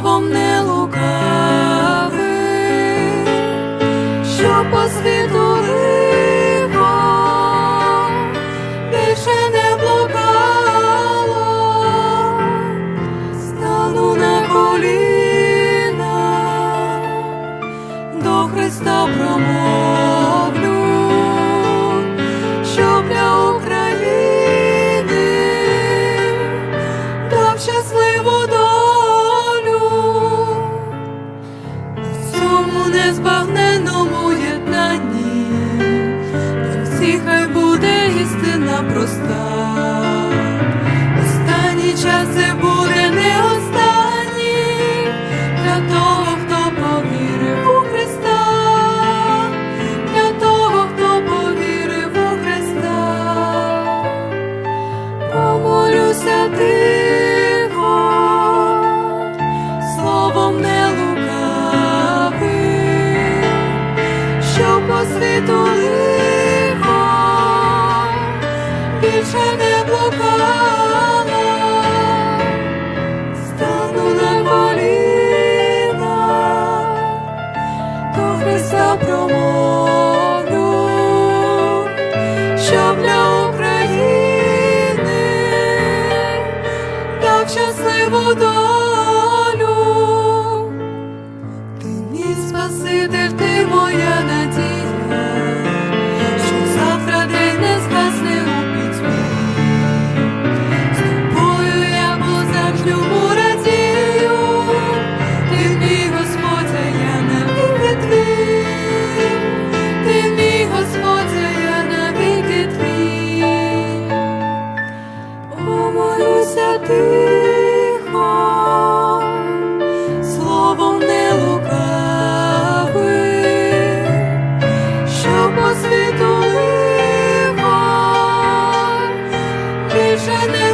словом не лукавим, що по світу більше не блукало, стану на коліна, до Христа промовлю, щоб для України дав щасливу the щасливу долю. Ти мій Спаситель, ти моя надія, що завтра день не згасне у пітьмі. З тобою я позавждю радію, ти мій Господь, а я навіки твій, ти мій Господь, а я навіки твій. Помолюся тихо,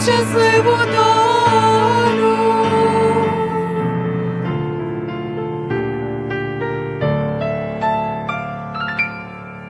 щасливу долю.